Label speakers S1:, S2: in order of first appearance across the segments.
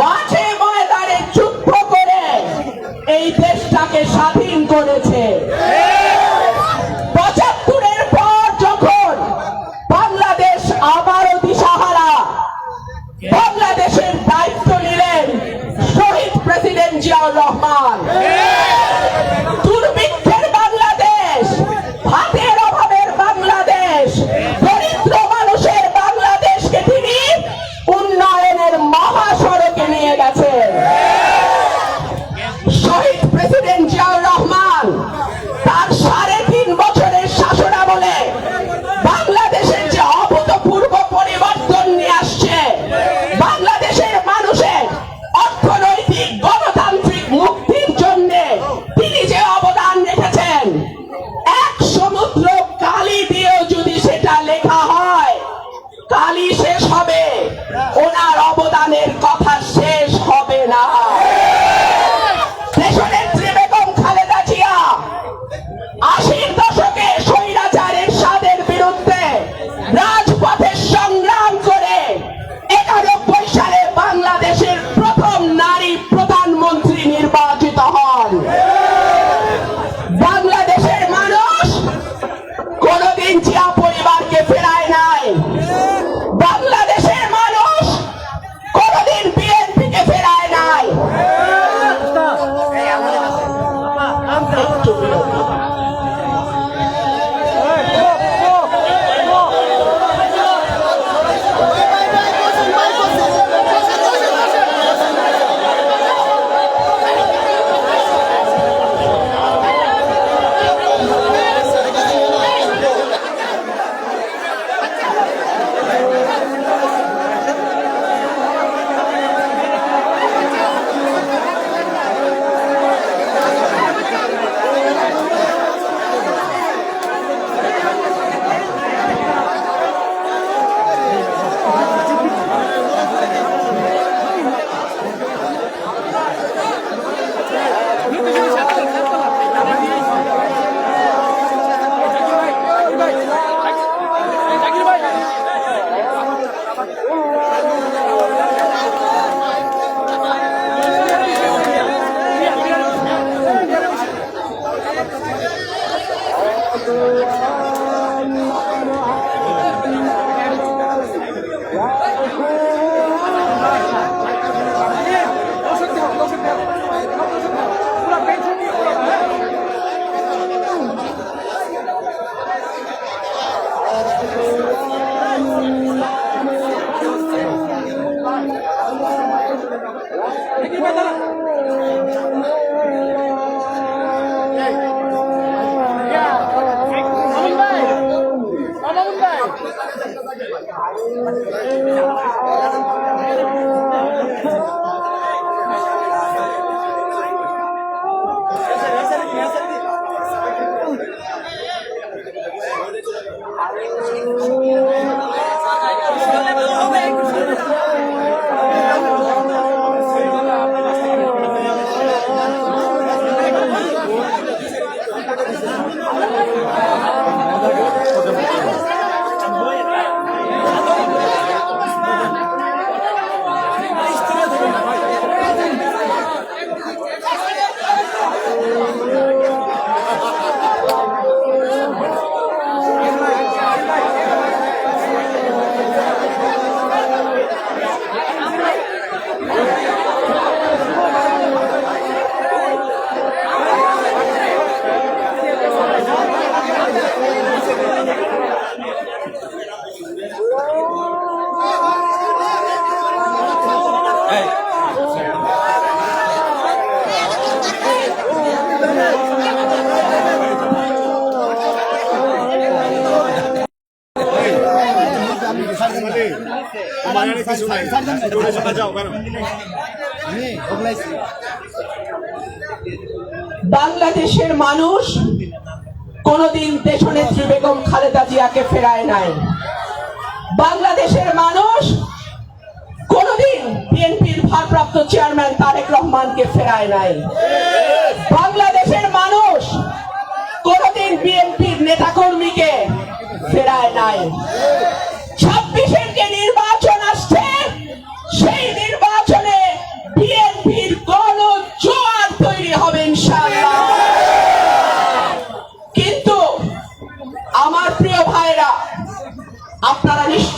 S1: মাঠে ময়দানে চুপ করে এই দেশটাকে স্বাধীন করেছে। পঁচাত্তরের পর যখন বাংলাদেশ আবারও দিশাহারা, বাংলাদেশের দায়িত্ব নিলেন শহীদ প্রেসিডেন্ট জিয়াউর রহমান। বাংলাদেশের মানুষ কোনদিন দেশনেত্রী বেগম খালেদা জিয়াকে ফেরায় নাই। বাংলাদেশের মানুষ কোনদিন বিএনপির ভারপ্রাপ্ত চেয়ারম্যান তারেক রহমানকে ফেরায় নাই। বাংলাদেশের মানুষ কোনদিন বিএনপির নেতাকর্মীকে ফেরায় নাই। ছাব্বিশের যে নির্বাচন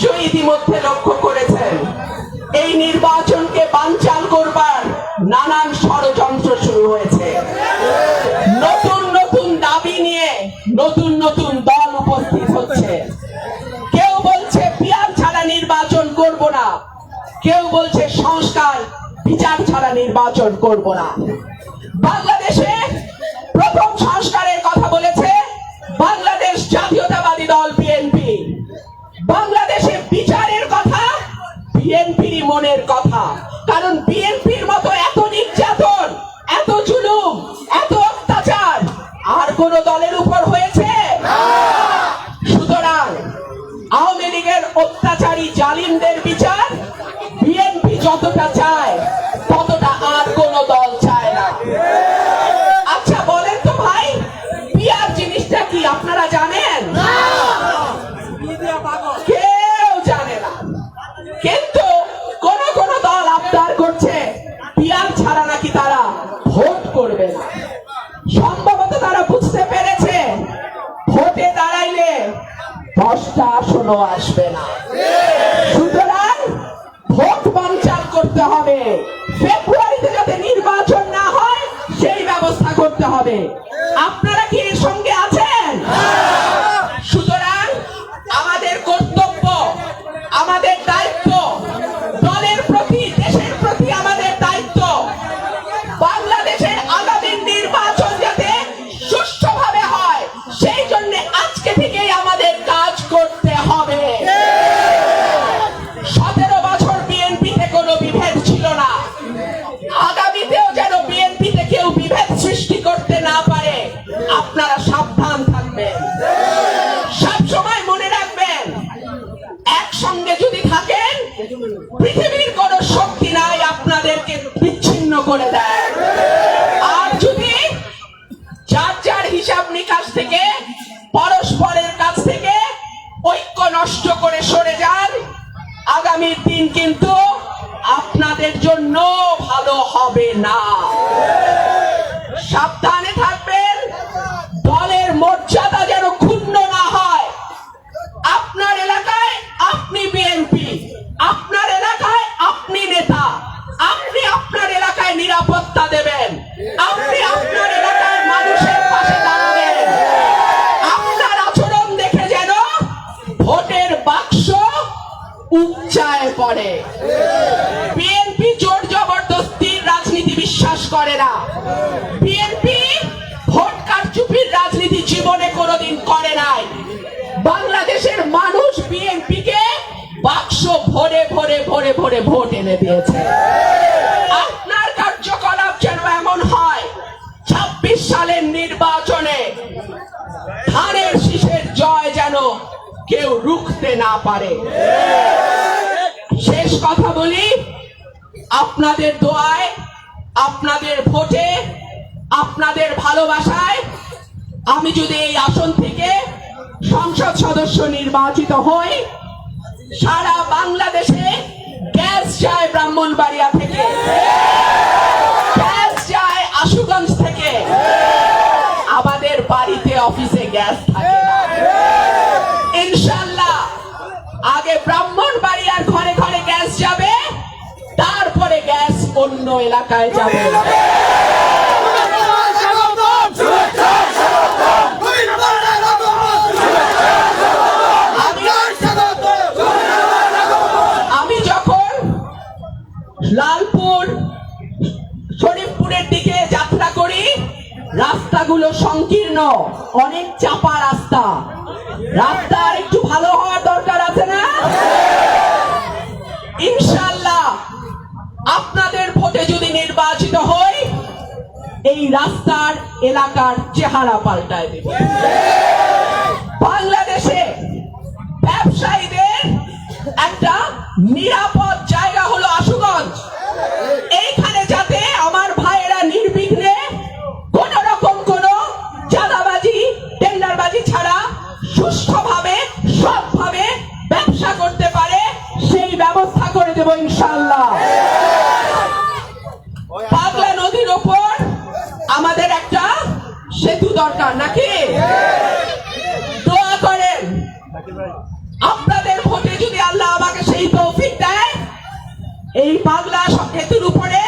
S1: নিশ্চয়ই ইতিমধ্যে লক্ষ্য করেছেন, এই নির্বাচনকে বানচাল করবার নানান ষড়যন্ত্র শুরু হয়েছে। নতুন নতুন দাবি নিয়ে নতুন নতুন দল উপস্থিত হচ্ছে। কেউ বলছে পিয়ার ছাড়া নির্বাচন করব না। কেউ বলছে সংস্কার, বিচার ছাড়া নির্বাচন করব না। বাংলাদেশে প্রথম সংস্কারের কথা বলেছে বাংলাদেশ জাতীয়তাবাদী দল বাংলাদেশে বিচারের কথা বিএনপির মনের কথা। কারণ বিএনপির মতো এত নির্যাতন, এত জুলুম, এত অত্যাচার, আর কোন দলের উপর আসবে না। একসঙ্গে যদি থাকেন, পৃথিবীর কোন শক্তি নাই আপনাদেরকে বিচ্ছিন্ন করে দেয়। আর যদি যার যার হিসাব নিকাশ থেকে, পরস্পরের কাছ থেকে ঐক্য নষ্ট করে সরে যান, আগামী দিন কিন্তু আপনাদের জন্য ভালো হবে না। সাবধানে থাকবেন, দলের মর্যাদা যেন ভরে ভরে ভোট এনে দিয়েছে। আপনার কার্যকলাপ যেন এমন হয়, ছাব্বিশ সালের নির্বাচনে ধানের শীষের জয় যেন কেউ রুখতে না পারে। শেষ কথা বলি, আপনাদের দোয়ায়, আপনাদের ভোটে, আপনাদের ভালোবাসায় আমি যদি এই আসন থেকে সংসদ সদস্য নির্বাচিত হই, সারা বাংলাদেশে গ্যাস যায় ব্রাহ্মণবাড়িয়া থেকে। গ্যাস যায় আশুগঞ্জ থেকে। আমাদের বাড়িতে অফিসে গ্যাস থাকে ইনশাল্লাহ আগে ব্রাহ্মণবাড়িয়ার ঘরে ঘরে গ্যাস যাবে, তারপরে গ্যাস অন্য এলাকায় যাবে আমি আমি যখন লালপুর, শরীফপুরের দিকে যাত্রা করি। রাস্তাগুলো সংকীর্ণ, অনেক চাপা রাস্তা। রাস্তা আর একটু ভালো হওয়ার দরকার আছে না? ইনশাল্লাহ আপনাদের ভোটে যদি নির্বাচিত হই, এই রাস্তার এলাকার চেহারা পাল্টায় দেব। বাংলাদেশে ব্যবসায়ীদের একটা নিরাপদ জায়গা হলো সুষ্ঠুভাবে সৎভাবে ব্যবসা করতে পারে সেই ব্যবস্থা করে দেব ইনশাল্লাহ পাগলা নদীর ওপর আমাদের একটা সেতু দরকার নাকি? দোয়া করেন। আপনাদের ভোটে যদি আল্লাহ আমাকে সেই তৌফিক দেয় এই পাগলা সেতুর উপরে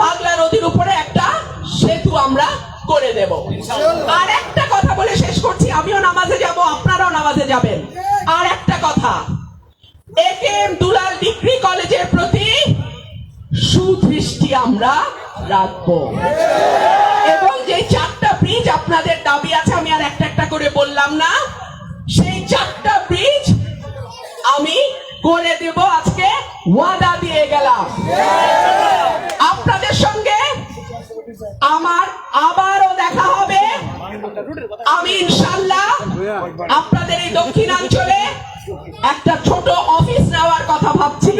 S1: পাগলা নদীর উপরে একটা সেতু আমরা করে দেব। আর যাবেন। আর একটা কথা এম দুলাল ডিগ্রি কলেজের প্রতি সুদৃষ্টি আমরা রাখব। এবং যে চারটা ব্রিজ আপনাদের দাবি আছে, আমি আর একটা একটা করে বললাম না, সেই চারটা ব্রিজ আমি করে দেব। আজকে ওয়াদা দিয়ে গেলাম। আপনাদের সঙ্গে আমার আবারও দেখা হবে। আমি ইনশাল্লাহ আপনাদের এই দক্ষিণাঞ্চলে একটা ছোট অফিস নেওয়ার কথা ভাবছি।